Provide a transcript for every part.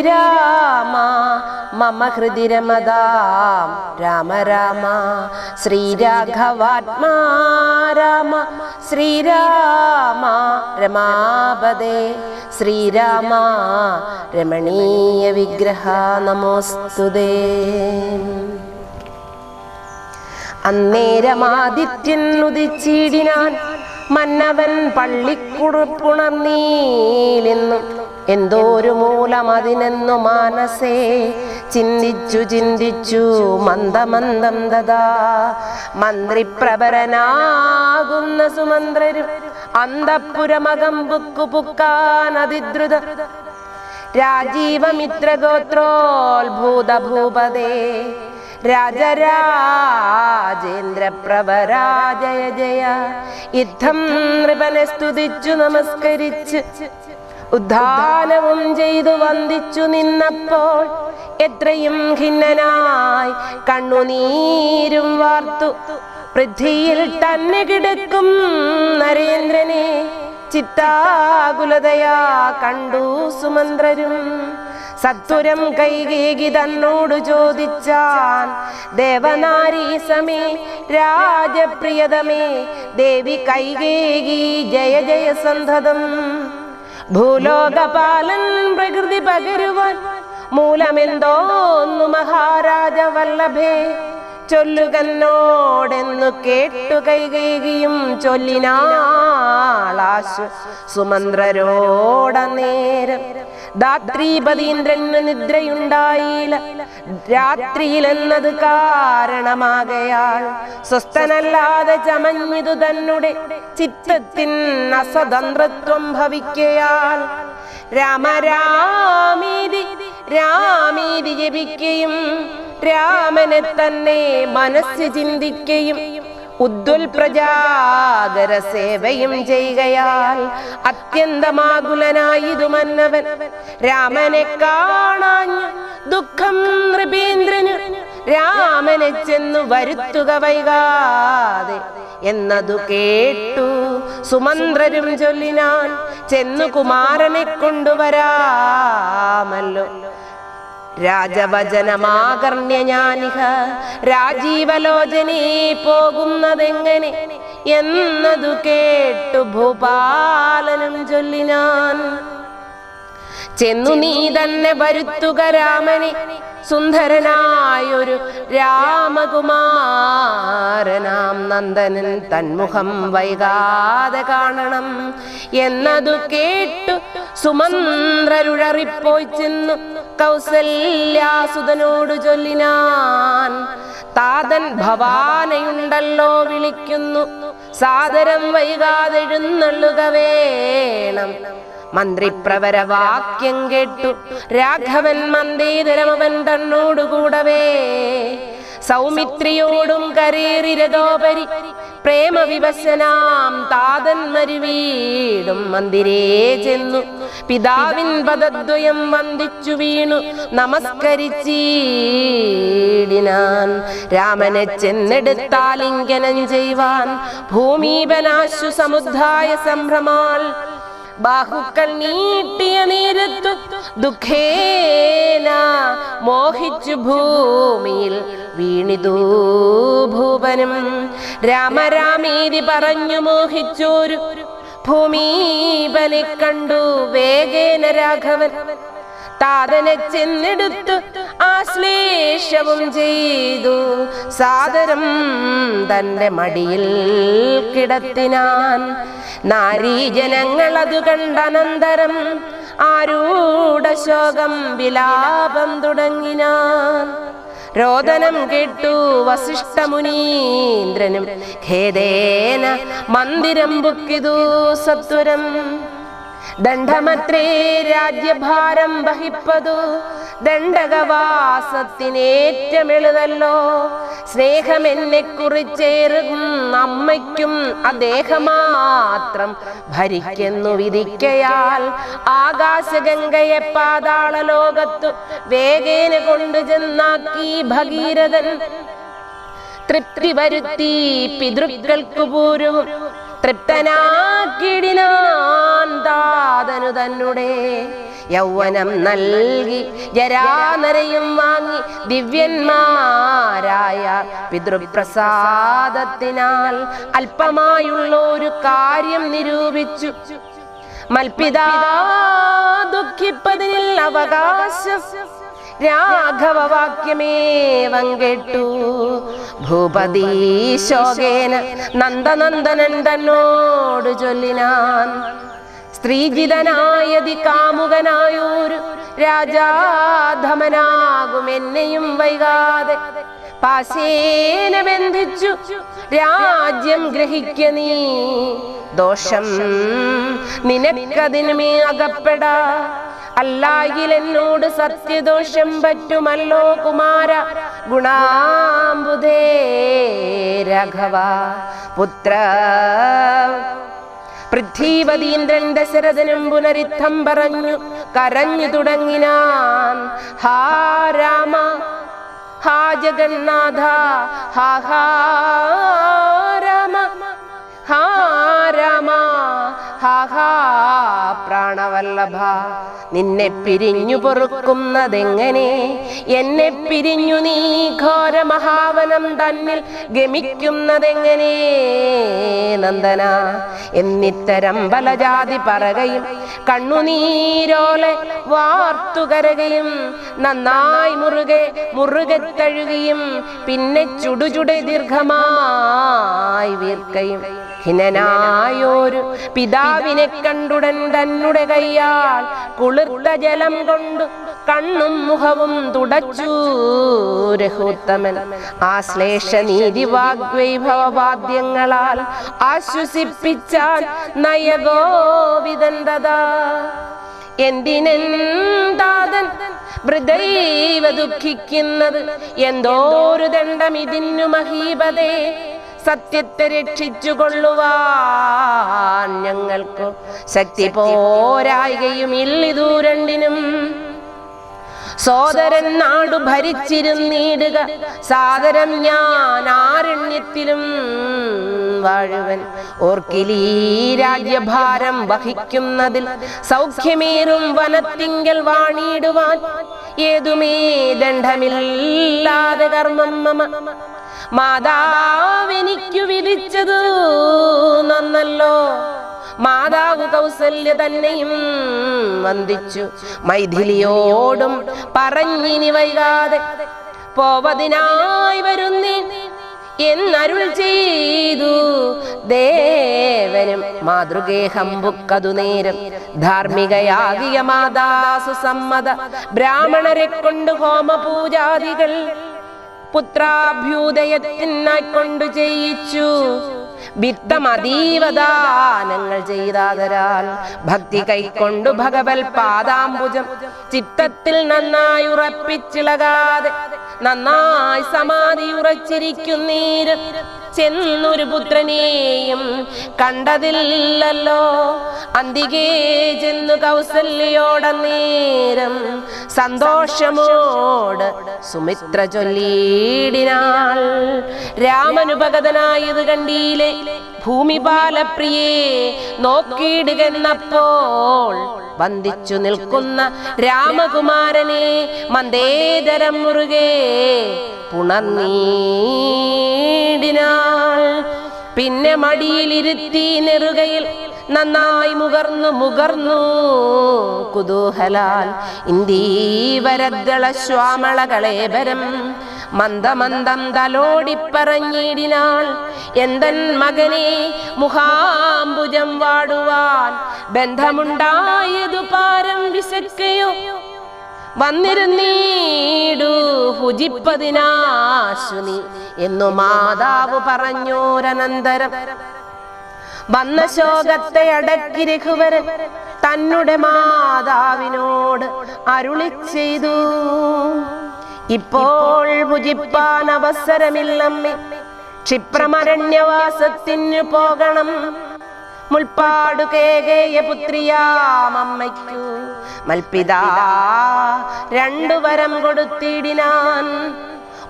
ശ്രീരാമ മമ ഹൃദി രമതാം. രാമ രാമ. ശ്രീരാഘവാത്മാ രാമ. ശ്രീരാമ രമാപദേ ശ്രീരാമ രമണീയ വിഗ്രഹ നമോസ്തുതേ അന്നേരമാദിത്യൻ ഉദിച്ചിടിനാൻ മന്നവൻ പള്ളിക്കുറുപ്പുണർന്നീലെന്നും എന്തോരു മൂലം അതിനെന്നു മാനസേ? ചിന്തിച്ചു ചിന്തിച്ചു മന്ദമന്ദം ദദാ. മന്ത്രിപ്രഭരനാകുന്ന സുമന്ത്രരും അന്തപ്പുരമകം പുക്കു പുക്കാൻ അതിദ്രുത. രാജീവമിത്രഗോത്രോത്ഭൂതഭൂപതേ. രാജരാജേന്ദ്രപ്രഭരാജയ രാജരാജേന്ദ്ര പ്രഭരാജയ ജയ. യുദ്ധം നൃപനെ സ്തുതിച്ചു നമസ്കരിച്ച്. ഉദ്ധാനവും ചെയ്തു വന്ദിച്ചു നിന്നപ്പോൾ എത്രയും ഖിന്നനായി കണ്ണുനീരും വാർത്തു. പൃഥ്വിയിൽ തന്നെ കിടക്കും നരേന്ദ്രനെ ചിത്താകുലതയാ കണ്ടു സുമന്ത്രരും. സത്വരം കൈകേകി തന്നോട് ചോദിച്ചാൻ ദേവനാരീ സമേ രാജപ്രിയതമേ ദേവി കൈകേകി ജയ ജയ സന്ധതം. ഭൂലോകപാലൻ പ്രകൃതി പകരുവാൻ മൂലമെന്തോന്നു മഹാരാജ വല്ലഭേ ചൊല്ലുകന്നോടെന്നു കേട്ടു കൈകയും ചൊല്ലിനാളാശു സുമന്ത്രരോടനേരം ദാത്രീപതീന്ദ്രന് നിദ്രയുണ്ടായില്ല. രാത്രിയിലെന്നത് കാരണമാകയാൽ സ്വസ്ഥനല്ലാതെ ചമഞ്ഞിതു തന്നെ ചിത്തത്തിൻ അസ്വതന്ത്രത്വം ഭവിക്കയാൽ രാമരാമീതി രാമീതി ജപിക്കുകയും രാമനെ തന്നെ മനസ്സ് ചിന്തിക്കുകയും ഉദ്വൽ പ്രജാകര സേവയും ചെയ്യുകയാൽ അത്യന്തമാകുലനായിതു മന്നവൻ രാമനെ കാണാഞ്ഞ് ദുഃഖം നൃപേന്ദ്രന് രാമനെ ചെന്നു വരുത്തുക വൈകാതെ എന്നതു കേട്ടു സുമന്ത്രരും ചൊല്ലിനാൻ ചെന്നു കുമാരനെ കൊണ്ടുവരാമല്ലോ. രാജവചനമാകർണ്യ ഞാനിഹ. രാജീവലോചനേ പോകുന്നതെങ്ങനെ എന്നതു കേട്ടു ഭൂപാലനും ചൊല്ലിനാൻ ചെന്നു നീ തന്നെ വരുത്തുക രാമനെ. സുന്ദരനായൊരു രാമകുമാരനാം നന്ദനൻ തന്മുഖം വൈകാതെ കാണണം എന്നതു കേട്ടു സുമന്ത്രരുഴറിപ്പോയി ചെന്നു. കൗസല്യാസുതനോട് ചൊല്ലിനാൻ താതൻ ഭവാനയുണ്ടല്ലോ വിളിക്കുന്നു. സാദരം വൈകാതെ എഴുന്നള്ളുക വേണം. മന്ത്രിപ്രവര വാക്യം കേട്ടു. രാഘവൻ മന്ദേതരമവൻ തന്നോടുകൂടവേ. സൗമിത്രിയോടും കരേറിരതോപരി പ്രേമവിവശനാം താതൻ മരുവീടും മന്ദിരേ ചെന്നു. പിതാവിൻ പദദ്വയം വന്ദിച്ചു വീണു. നമസ്കരിച്ചീടിനാൻ. രാമനെ ചെന്നെടുത്താലിംഗനം ചെയ്യുവാൻ ഭൂമീപനാശു സമുദ്ധായ സംഭ്രമാൽ ബാഹുക്കൾ നീട്ടിയ നേരത്തു ദുഃഖേന മോഹിച്ചു ഭൂമിയിൽ വീണിതൂ ഭൂപനം. രാമരാമീതി പറഞ്ഞു മോഹിച്ചോരു ഭൂമീപനെ കണ്ടു വേഗേന രാഘവൻ. താതനെ ചെന്നെടുത്തു ആശ്ലേഷവും ചെയ്തു. സാദരം തന്റെ മടിയിൽ കിടത്തിനാൻ നാരീജനങ്ങളതു കണ്ടനന്തരം ആരൂഢ ശോകം വിലാപം തുടങ്ങിനാൻ. രോദനം കേട്ടു വസിഷ്ഠമുനീന്ദ്രനും ഖേദേന മന്ദിരം ബുക്കിതു സത്വരം. ദണ്ഡമത്രേ രാജ്യഭാരം വഹിപ്പതു. ദണ്ഡകവാസത്തിനേറ്റമെളുതല്ലോ. സ്നേഹമെന്നെ കുറിച്ചേറും അമ്മയ്ക്കും അദ്ദേഹമാത്രം ഭരിക്കുന്നു വിധിക്കയാൽ ആകാശഗംഗയെ പാതാള ലോകത്തു വേഗേന കൊണ്ടുചെന്നാക്കി ഭഗീരഥൻ തൃപ്തി വരുത്തി പിതൃക്കൾക്കു പൂരവും തൃപ്തനാക്കിടിനാൻ താതനു തന്നെ യൗവനം നൽകി ജരാനരയും വാങ്ങി ദിവ്യന്മാരായ പിതൃപ്രസാദത്തിനാൽ അല്പമായുള്ള ഒരു കാര്യം നിരൂപിച്ചു. മൽപിതാ ദുഃഖിപ്പതിനിൽ അവകാശം. രാഘവവാക്യമേവം കേട്ടു ഭൂപതി ശോകേന നന്ദനന്ദനൻ തന്നോട് ചൊല്ലിനാൻ. സ്ത്രീജിതനായതി കാമുകനായൂര് രാജാധമനാകും എന്നെയും വൈകാതെ പാശേന ബന്ധിച്ചു രാജ്യം ഗ്രഹിക്ക നീ. ദോഷം നിനക്കതിനുമേ അകപ്പെടാ. അല്ലായിൽ എന്നോട് സത്യദോഷം പറ്റുമല്ലോ കുമാര? ഗുണാംബുദേ രാഘവ പുത്ര. പൃഥ്വീപതീന്ദ്രൻ ദശരഥനും പുനരിത്തം പറഞ്ഞു കരഞ്ഞു തുടങ്ങിനാൻ. ഹാ രാമ ഹാ ജഗന്നാഥ ഹാ ഹാ രാമ ഹാ രാമ ഹാ ഹാ പ്രാണവല്ലഭ നിന്നെ പിരിഞ്ഞു പൊറുക്കുന്നതെങ്ങനെ? എന്നെ പിരിഞ്ഞു നീ ഘോര മഹാവനം തന്നിൽ ഗമിക്കുന്നതെങ്ങനെ? നന്ദന എന്നിത്തരം ബലജാതി പറകയും കണ്ണുനീരോലെ വാർത്തുകരകയും നന്നായി മുറുകെ മുറുകെ തഴുകയും പിന്നെ ചുടുചുടെ ദീർഘമായി വീർക്കയും. ഹിനനായോരു പിതാവിനെ കണ്ടുടൻ തന്നെ കയ്യാൽ കുളിർത്ത ജലം കൊണ്ട് കണ്ണും മുഖവും തുടച്ചു. രഘുത്തമൻ ശ്ലേഷ നീതി വാഗ്വൈഭവവാദ്യങ്ങളാൽ ആശ്വസിപ്പിച്ചാൽ നയഗോവിദന്തതാ എന്തിനെന്താതൻ ഹൃദൈവ ദുഃഖിക്കുന്നത് എന്തോരു ദണ്ഡം ഇതിനു മഹീപതേ? സത്യത്തെ രക്ഷിച്ചുകൊള്ളുവാൻ ഞങ്ങൾക്കു ശക്തി പോരായികയും ഇല്ലിതു രണ്ടിനും. സോദരൻ നാടു ഭരിച്ചിരുന്നീടുക സാദരം ഞാൻ ആരണ്യത്തിലും വാഴുവൻ. ഓർക്കിലീ രാജ്യഭാരം വഹിക്കുന്നതിൽ സൗഖ്യമേറും വനത്തിങ്കൽ വാണിടുവാൻ ഏതുമേ ദണ്ഡമില്ലാതെ കർമ്മം മമ മാതാവെനിക്കു വിധിച്ചത് നന്നല്ലോ. മാതാവ് കൗസല്യ തന്നെയും വന്ദിച്ചു. മൈഥിലിയോടും പറഞ്ഞിനി വൈകാതെ പോവതിനായി വരുന്നേ എന്നരുൾ ചെയ്തു ദേവനും മാതൃഗേഹം ബുക്കതു നേരം. ധാർമ്മികയാകിയ മാതാസു സമ്മത ബ്രാഹ്മണരെ കൊണ്ട് ഹോമപൂജാദികൾ പുത്രാഭ്യുദയത്തിനായി കൊണ്ടു ചെയ്യിച്ചു. വിത്തമതീവദാനങ്ങൾ ചെയ്താതരാൽ ഭക്തി കൈക്കൊണ്ടു ഭഗവൽ പാദാംബുജം ചിത്തത്തിൽ നന്നായി ഉറപ്പിച്ചിളകാതെ നന്നായി സമാധി ഉറച്ചിരിക്കുന്നീര് ചെന്നൊരു പുത്രനെയും കണ്ടതില്ലല്ലോ. അന്തികേ ചെന്നു കൗസല്യോട നേരം സന്തോഷമോട് സുമിത്ര ചൊല്ലിയിടിനാൾ രാമനുപഗതനായത് കണ്ടീലെ ഭൂമിപാലപ്രിയെ നോക്കിയിടുകെന്നപ്പോൾ വന്ദിച്ചു നിൽക്കുന്ന രാമകുമാരനെ മന്ദേതരം മുറുകെ പുണർന്നീടിനാൾ പിന്നെ മടിയിലിരുത്തി നെറുകയിൽ നന്നായി മുകർന്നു മുകർന്നു. കുതൂഹലാൽ ഇന്ദീവരദ്ദള ശ്വാമളകളേബരം മന്ദമന്ദം തലോടിപ്പറഞ്ഞിടിനാൾ. എന്തൻ മകനെ മുഖാംബുജം വാടുവാൻ ബന്ധമുണ്ടായതു പാരം വിശക്കയോ വന്നിരുന്നീടു ഭുജിപ്പതിനാശുനി എന്നു മാതാവ് പറഞ്ഞോരനന്തരം. വന്ന ശോകത്തെ അടക്കി രഘുവരൻ തന്നുടെ മാതാവിനോട് അരുളി ചെയ്തു. ഇപ്പോൾ ഭുജിപ്പാൻ അവസരമില്ലമ്മേ ക്ഷിപ്രമരണ്യവാസത്തിനു പോകണം. മുൾപ്പാടു കേകേയ പുത്രിയാമമ്മയ്ക്കു മൽപിതാ രണ്ടു വരം കൊടുത്തിടിനാൻ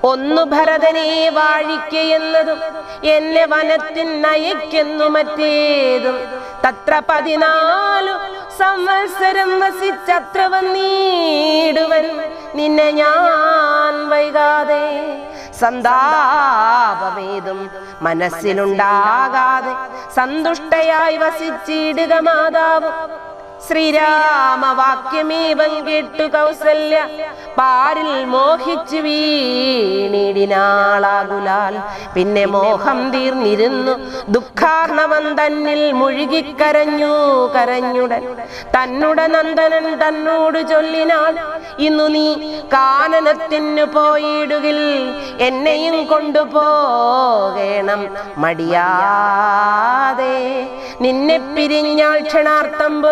ഒന്നു ഭരതനെ വാഴിക്കയെന്നതും എന്നെ വനത്തിൻ നയക്കെന്നു മറ്റേതും. തത്ര പതിനാലു സംവത്സരം വസിച്ചത്ര വന്നീടുവൻ നിന്നെ ഞാൻ വൈകാതെ സന്താപമേതും മനസ്സിലുണ്ടാകാതെ സന്തുഷ്ടയായി വസിച്ചിടുക മാതാവ്. ശ്രീരാമവാക്യമേവം കേട്ടു കൗസല്യ. പാരിൽ മോഹിച്ചു വീണിടിനാളാകുലാൽ. പിന്നെ മോഹം തീർന്നിരുന്നു. ദുഃഖാർണവൻ തന്നിൽ മുഴുകിക്കരഞ്ഞു കരഞ്ഞുടൻ. തന്നുട നന്ദനൻ തന്നോട് ചൊല്ലിനാൾ ഇന്നു നീ കാനനത്തിനു പോയിടുകിൽ എന്നെയും കൊണ്ടുപോകേണം മടിയാതെ. നിന്നെ പിരിഞ്ഞാൾ ക്ഷണാർത്ഥം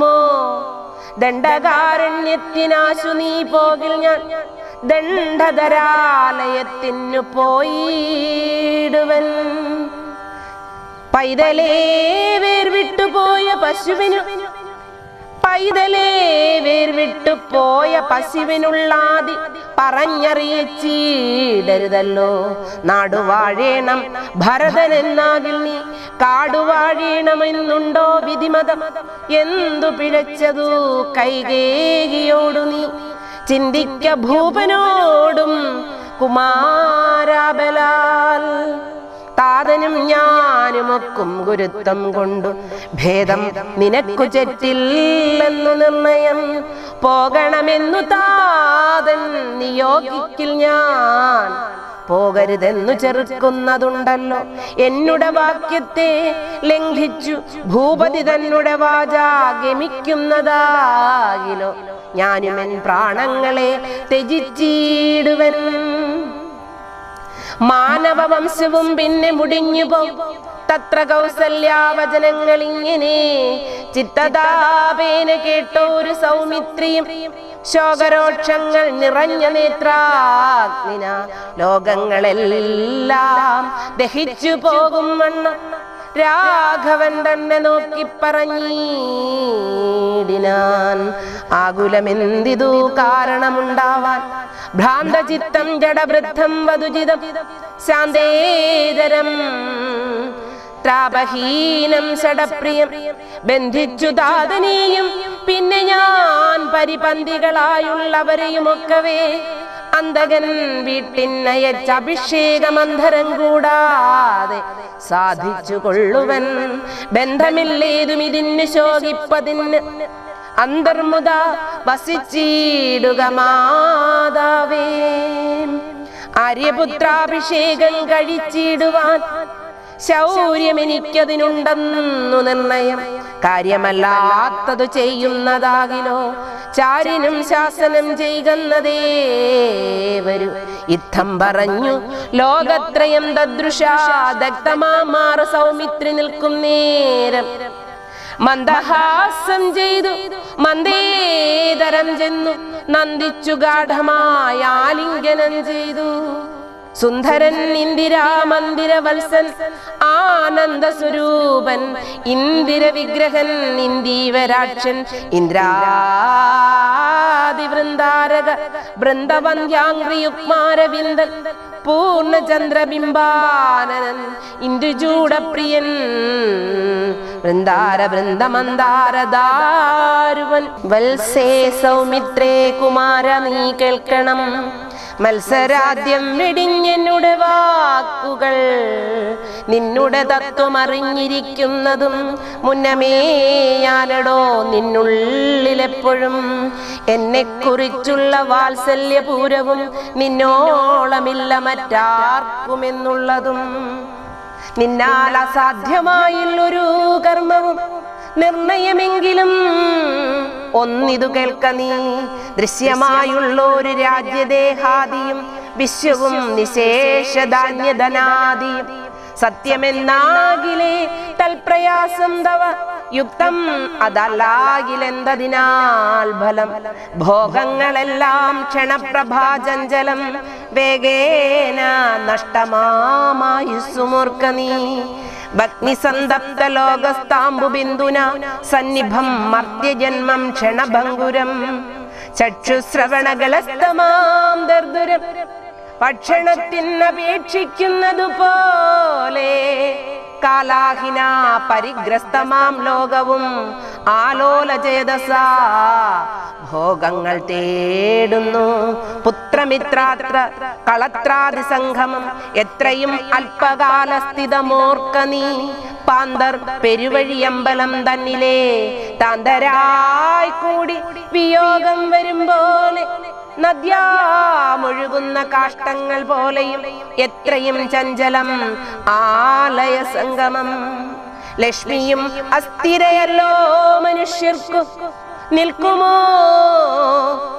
പൊറുക്കുമോ ദണ്ഡകാരണ്യത്തിനാശു നീ പോകിൽ ഞാൻ. ദണ്ഡധരാലയത്തിനു പോയിടുവൻ. പൈതലേ വേർ വിട്ടുപോയ പശുവിനു പൈതലേ വേർ വിട്ടുപോയ പശുവിനുള്ളാതി പറഞ്ഞറിയിച്ചിടരുതല്ലോ. നാടുവാഴേണം ഭരതൻ എന്നാകിൽ നീ കാടുവാഴേണമെന്നുണ്ടോ വിധിമതം? എന്തു പിഴച്ചതു കൈകേകിയോടു നീ? ചിന്തിക്ക ഭൂപനോടും കുമാരാബലാൽ താതനും ഞാനുമൊക്കും ഗുരുത്വം കൊണ്ടു. ഭേദം നിനക്കു ചെറ്റില്ലെന്നു നിർണയം. പോകണമെന്നു താതൻ നിയോഗിക്കിൽ ഞാൻ. പോകരുതെന്നു ചെറുക്കുന്നതുണ്ടല്ലോ. എന്നുടെ വാക്യത്തെ ലംഘിച്ചു ഭൂപതി തന്നുടെ വാച ഗമിക്കുന്നതാകിലോ. ഞാനുമെൻ പ്രാണങ്ങളെ ത്യജിച്ചിടുവൻ. മാനവവംശവും പിന്നെ മുടിഞ്ഞു പോകും തത്ര കൗസല്യാവചനങ്ങൾ ഇങ്ങനെ ചിത്തതാപേന കേട്ടോരു സൗമിത്രിയും ശോകരോക്ഷങ്ങൾ നിറഞ്ഞ നേത്രാഗ്നിന. ലോകങ്ങളെല്ലാം ദഹിച്ചു പോകും വണ്ണം. രാഘവൻ തന്നെ നോക്കി പറഞ്ഞീടിനാൻ. ആകുലമെന്തിതു കാരണമുണ്ടാവാൻ? ഭ്രാന്തചിത്തം ജഡവൃദ്ധം വധുചിതം. ശാന്തേതരം ത്രാപഹീനം ഷടപ്രിയം ബന്ധിച്ചു താതനെയും പിന്നെ ഞാൻ പരിപന്തികളായുള്ളവരെയുമൊക്കവേ. അന്തകൻ വീട്ടിനയച്ച അഭിഷേകമന്ധരം കൂടാതെ സാധിച്ചു കൊള്ളുവൻ ബന്ധമില്ലേതും ഇതിന് ശോകിപ്പതിന് അന്തർമുത വസിച്ചിടുക മാതാവേ. ആര്യപുത്രാഭിഷേകം കഴിച്ചിടുവാൻ ശൗര്യം എനിക്കതിനുണ്ടെന്നു നിർണയം. കാര്യമല്ലാത്തതു ചെയ്യുന്നതാകിലോ? ചാരിനും ശാസനം ചെയ്യുന്നതേ ഇത്തം പറഞ്ഞു ലോകത്രയം തദ്രുഷാ ദഗ്ധമാമാറ സൗമിത്രി നിൽക്കും നേരം. മന്ദഹാസം ചെയ്തു. മന്ദേതരം ചെന്നു. നന്ദിച്ചു ഗാഠമായ ആലിംഗനം ചെയ്തു. സുന്ദരൻ ഇന്ദിരാ മന്ദിര വത്സൻ ആനന്ദ സ്വരൂപൻ ഇന്ദിര വിഗ്രഹൻ ഇന്ദീവരാക്ഷൻ ഇന്ദ്രാതിവൃന്ദാരക ബൃന്ദവന്ധ്യാംഗ്രിയുക്മാരവിന്ദൻ പൂർണചന്ദ്രബിംബാനനൻ ഇന്ദുചൂടപ്രിയൻ വൃന്ദാര വൃന്ദമന്ദാരദാരുവൻ. വത്സേ സൗമിത്രേ കുമാര നീ കേൾക്കണം. മത്സരാദ്യം വെടിഞ്ഞെന്നുടെ വാക്കുകൾ. നിന്നുടെ തത്വമറിഞ്ഞിരിക്കുന്നതും മുന്നമേയാലടോ നിന്നുള്ളിലെപ്പോഴും. എന്നെ കുറിച്ചുള്ള വാത്സല്യപൂരവും നിന്നോളമില്ല മറ്റാർക്കുമെന്നുള്ളതും. നിന്നാൽ അസാധ്യമായുള്ളൊരു കർമ്മവും നിർണയമെങ്കിലും ഒന്നിതു കേൾക്ക നീ. ദൃശ്യമായുള്ള ഒരു രാജ്യദേഹാദിയും വിശ്വവും നിശേഷധാന്യധനാദിയും. സത്യമെന്നാകിലേ തൽപ്രയാസം തവ യുക്തം അതല്ലാകിലെന്തതിനാൽ ഫലം. ഭോഗങ്ങളെല്ലാം ക്ഷണപ്രഭാചഞ്ചലം വേഗേന നഷ്ടമാമായുസ്സുമൂർക്ക നീ ഭഗ്നിസന്തപ്ത ലോകസ്താംബു ബിന്ദുന സന്നിഭം മർത്യജന്മം ക്ഷണഭംഗുരം ചക്ഷുശ്രവണകളസ്തമാം ദർദുരം. ഭക്ഷണത്തിനപേക്ഷിക്കുന്നതുപോലെ കാലാഹിന പരിഗ്രസ്തമാം ലോകവും ആലോലചേതസ ഭോഗങ്ങൾ തേടുന്നു. പുത്രമിത്രാത്ര കളത്രാതി സംഘമം എത്രയും അല്പകാലസ്ഥിതമോർക്ക നീ. പാന്തർ പെരുവഴിയമ്പലം തന്നിലേ താന്തരായി കൂടി വിയോഗം വരും പോലെ നദ്യാമൊഴുകുന്ന കാഷ്ടങ്ങൾ പോലെയും എത്രയും ചഞ്ചലം ആലയ സംഗമം ലക്ഷ്മിയും അസ്ഥിരയല്ലോ മനുഷ്യർക്കു നിൽക്കുമോ?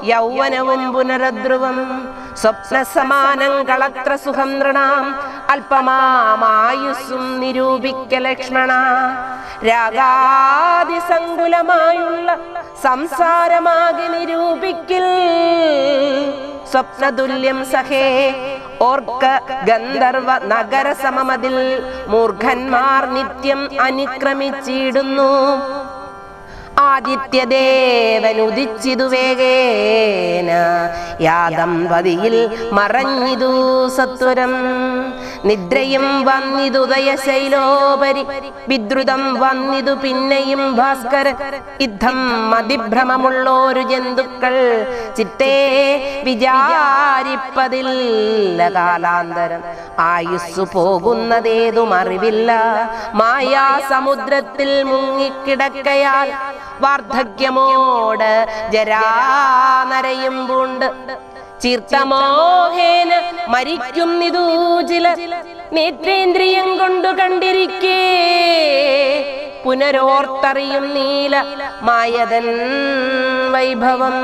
യൗവനവും പുനരധ്രുവം സ്വപ്ന സമാനം കളത്ര സുഖം നൃണാം അല്പമാമായുസ്സും നിരൂപിക്ക ലക്ഷ്മണ. രാഗാതിസങ്കുലമായുള്ള സംസാരമാകെ നിരൂപിക്കിൽ. സ്വപ്നതുല്യം സഹേ ഓർക്ക ഗന്ധർവ നഗര സമമതിൽ മൂർഖന്മാർ നിത്യം അനുക്രമിച്ചിടുന്നു. ആദിത്യദേവൻ ഉദിച്ചിതു വേഗേന യാദമ്പതിയിൽ മറഞ്ഞിതു സത്വരം. നിദ്രയും വന്നിതുദയശൈലോപരി വിദ്രുതം വന്നിതു പിന്നെയും ഭാസ്കര. യുദ്ധം മതിഭ്രമമുള്ളോരു ജന്തുക്കൾ ചിത്തേ വിചാരിപ്പതില്ല കാലാന്തരം. ആയുസ്സു പോകുന്നതേതും അറിവില്ല. മായാ സമുദ്രത്തിൽ മുങ്ങിക്കിടക്കയാൽ വാർദ്ധക്യമോട് ജരാനരയും പൂണ്ട് ചീർത്തമോഹേന മരിക്കും നിതൂ നേത്രേന്ദ്രിയം കൊണ്ടു കണ്ടിരിക്കേ. പുനരോർത്തറിയും നീല മായതൻ വൈഭവം.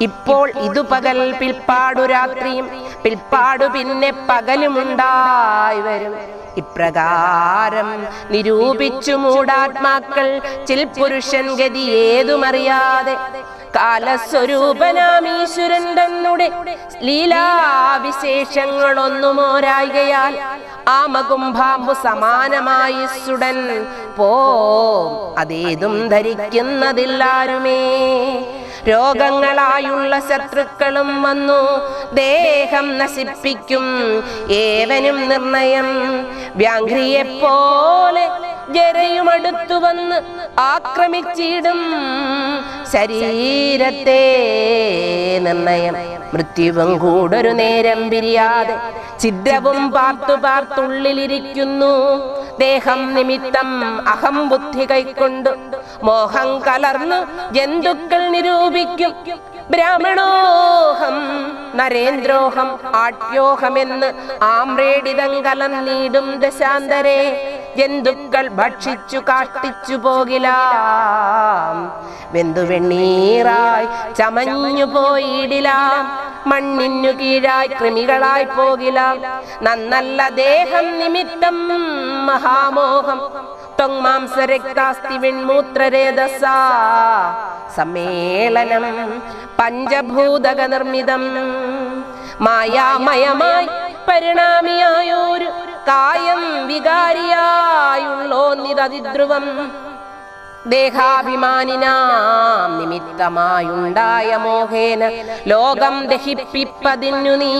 ഇപ്പോൾ ഇതു പകൽ പിൽപ്പാടു രാത്രിയും പിൽപ്പാടു പിന്നെ പകലുമുണ്ടായി വരും. ഇപ്രകാരം നിരൂപിച്ചു മൂടാത്മാക്കൾ ചിൽ പുരുഷൻ ഗതി ഏതുമറിയാതെ കാലസ്വരൂപനാമീശ്വരൻ തന്നുടെ ലീലാവിശേഷങ്ങളൊന്നുമോരായികയാൽ ആമകുംഭാമ്പു സമാനമായി സുടൻ പോ അതേതും ധരിക്കുന്നതില്ലാരുമേ. രോഗങ്ങളായുള്ള ശത്രുക്കളും വന്നു ദേഹം നശിപ്പിക്കും ഏവനും നിർണയം പോലെ ജരയുമടുത്തു വന്ന് ആക്രമിച്ചിടും. ശരീരത്തെ നിർണയം. മൃത്യുവും കൂടൊരു നേരം പിരിയാതെ ചിദ്രവും പാർത്തു പാർത്തുള്ളിലിരിക്കുന്നു. ദേഹം നിമിത്തം അഹം ബുദ്ധി കൈക്കൊണ്ടു മോഹം കലർന്നു ജന്തുക്കൾ നിരൂപിക്കും. ബ്രാഹ്മണോഹം നരേന്ദ്രോഹം ആട്യോഹമെന്ന് കലം കലർന്നീടും ദശാന്തരെ. ജന്തുക്കൾ ഭക്ഷിച്ചു കാഷ്ടിച്ചു പോകിലാം. വെന്തു വെണ്ണീറായി ചമഞ്ഞു പോയിടിലാം. മണ്ണിനു കീഴായി കൃമികളായി പോകിലാം. നന്നല്ല ദേഹം നിമിത്തം മഹാമോഹം. തൊങ്മാംസരക്താസ്തി വിൺമൂത്രരേതസ. സമ്മേളനം പഞ്ചഭൂതക നിർമ്മിതം മായാമയമായി പരിണാമിയായൊരു കായം വികാരിയായുള്ളോ നിരതിധ്രുവം ദേഹാഭിമാനിനാം നിമിത്തമായുണ്ടായ മോഹേന ലോകം ദഹിപ്പിപ്പതിനു നീ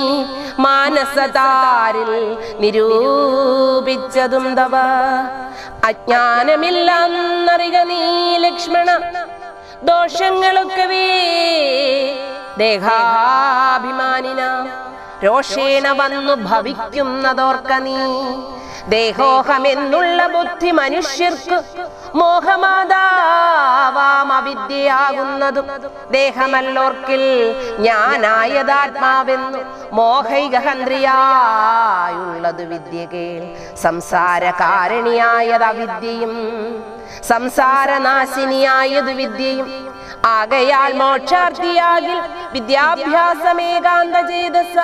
മാനസതാരിൽ നിരൂപിച്ചതും തവ. അജ്ഞാനമില്ലെന്നറിക നീ ലക്ഷ്മണ ദോഷങ്ങളൊക്കവേ ദേഹാഭിമാനിന രോഷേണ വന്നു ഭവിക്കുന്നതോർക്ക നീ. ദേഹോഹമെന്നുള്ള ബുദ്ധി മനുഷ്യർക്ക് മോഹമാതാവാം അവിദ്യയാകുന്നതും ദേഹമല്ലോർക്കിൽ ഞാനായതാത്മാവെന്നു മോഹൈകഹന്ത്രിയായുള്ളത് വിദ്യകേൽ സംസാരകാരണിയായത് സംസാര കാരണിയായത് അവിദ്യയും സംസാരനാശിനിയായത് വിദ്യയും. ആകയാൽ മോക്ഷാർത്ഥിയാകിൽ വിദ്യാഭ്യാസമേകാന്ത ചെയ്തസ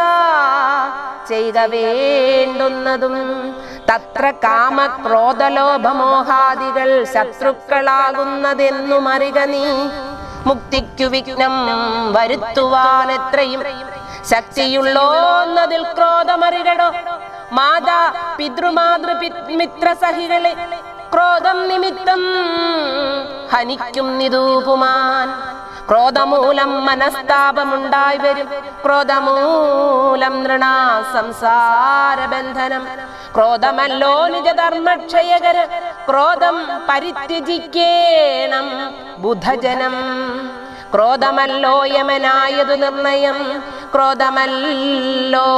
ചെയ്ക വേണ്ടുന്നതും. തത്ര കാമ ക്രോധലോഭമോഹാദികൾ ശത്രുക്കളാകുന്നതെന്നും നീ. മുക്തിക്കു വിഘ്നം വരുത്തുവാൻ എത്രയും ശക്തിയുള്ളോന്നതിൽ ക്രോധമറികടോ. മാതാ പിതൃമാതൃ മിത്രസഹികളെ ക്രോധം നിമിത്തം ഹനിക്കും നിരൂപുമാൻ. ക്രോധമൂലം മനസ്താപമുണ്ടായി വരും. ക്രോധമൂലം നൃണാ സംസാര ബന്ധനം. ക്രോധമല്ലോ നിജധർമ്മക്ഷയകര ക്രോധം പരിത്യജിക്കേണം ബുധജനം. ക്രോധമല്ലോ യമനായതു നിർണയം. ക്രോധമല്ലോ.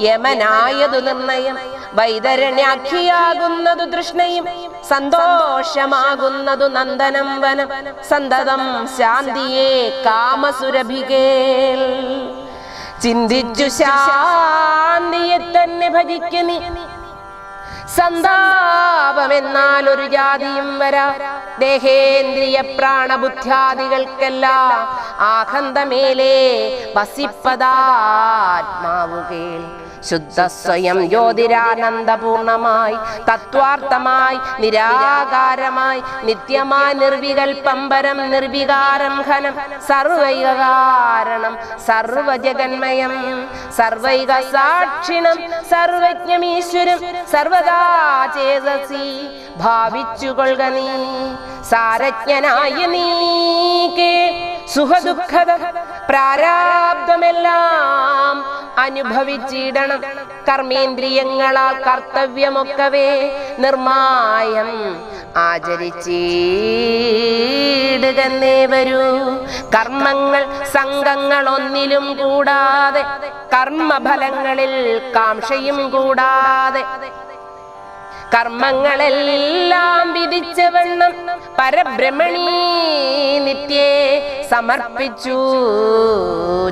യമനായതു നിർണയം. വൈതരണ്യാഖിയാകുന്നതു തൃഷ്ണയും. സന്തോഷമാകുന്നതു നന്ദനം വനം. സന്തതം ശാന്തിയെ കാമസുരഭികേൽ ചിന്തിച്ചു ശാന്തിയെ തന്നെ ഭജിക്കനി സന്താപമെന്നാൽ ഒരു ജാതിയും വരാ. ദേഹേന്ദ്രിയ പ്രാണബുദ്ധ്യാദികൾക്കെല്ലാം ആഹന്തമേലേ വസിപ്പതാത്മാവുകേൾ. ശുദ്ധ സ്വയം ജ്യോതിരാനന്ദപൂർണമായി തത്വാർത്ഥമായി നിരാകാരമായി നിത്യമായി നിർവികൽപ്പം പരം നിർവികാരം ഘനം സർവൈക കാരണം സർവജഗന്മയം സർവൈക സാക്ഷിണം സർവജ്ഞമീശ്വരം സർവദാ ചേതസി ഭാവിച്ചുകൊള്ളുക നീ സാരജ്ഞനായ നീക്ക് സുഖദുഃഖത പ്രാരാബ്ദമെല്ലാം അനുഭവിച്ചിടണം. കർമ്മേന്ദ്രിയങ്ങളാൽ കർത്തവ്യമൊക്കവേ നിർമായം ആചരിച്ചേടുകന്നേ വരൂ. കർമ്മങ്ങൾ സംഘങ്ങൾ ഒന്നിലും കൂടാതെ കർമ്മഫലങ്ങളിൽ കാംക്ഷയും കൂടാതെ കർമ്മങ്ങളെല്ലാം വിധിച്ചവണ്ണം പരബ്രഹ്മണി നിത്യേ സമർപ്പിച്ചു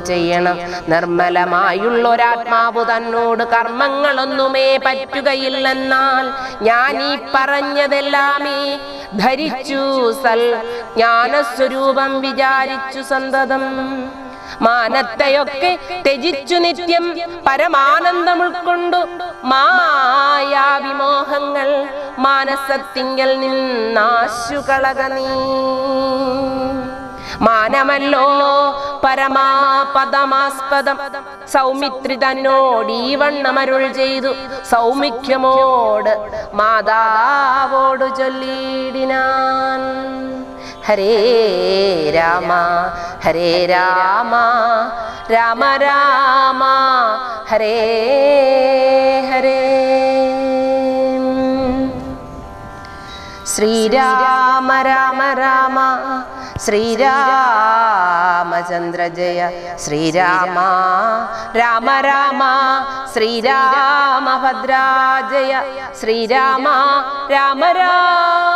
ചെയ്യണം. നിർമ്മലമായുള്ള ഒരാത്മാവ് തന്നോട് കർമ്മങ്ങളൊന്നുമേ പറ്റുകയില്ലെന്നാൽ ഞാൻ ഈ പറഞ്ഞതെല്ലാമേ ധരിച്ചു സൽ ജ്ഞാനസ്വരൂപം വിചാരിച്ചു സന്തതം. മാനത്തെയൊക്കെ ത്യജിച്ചു നിത്യം പരമാനന്ദം ഉൾക്കൊണ്ടു മായാവിമോഹങ്ങൾ മാനസത്തിങ്കൽ നിന്നാശുകളകനീ മാനമല്ലോ പരമാപദമാസ്പദം. സൗമിത്രി തന്നോട് ഈ വണ്ണമരുൾ ചെയ്തു. സൗമിഖ്യമോട് മാതാവോട് ചൊല്ലിടിനാൻ. ഹരേ രാമ ഹരേ രാമ രാമ രാമ ഹരേ ഹരേ. ശ്രീരാമ രാമ രാമ ശ്രീരാമചന്ദ്ര ജയ ശ്രീരാമ രാമ രാമ ശ്രീരാമഭദ്രാജയ ശ്രീരാമ രാമ രാമ.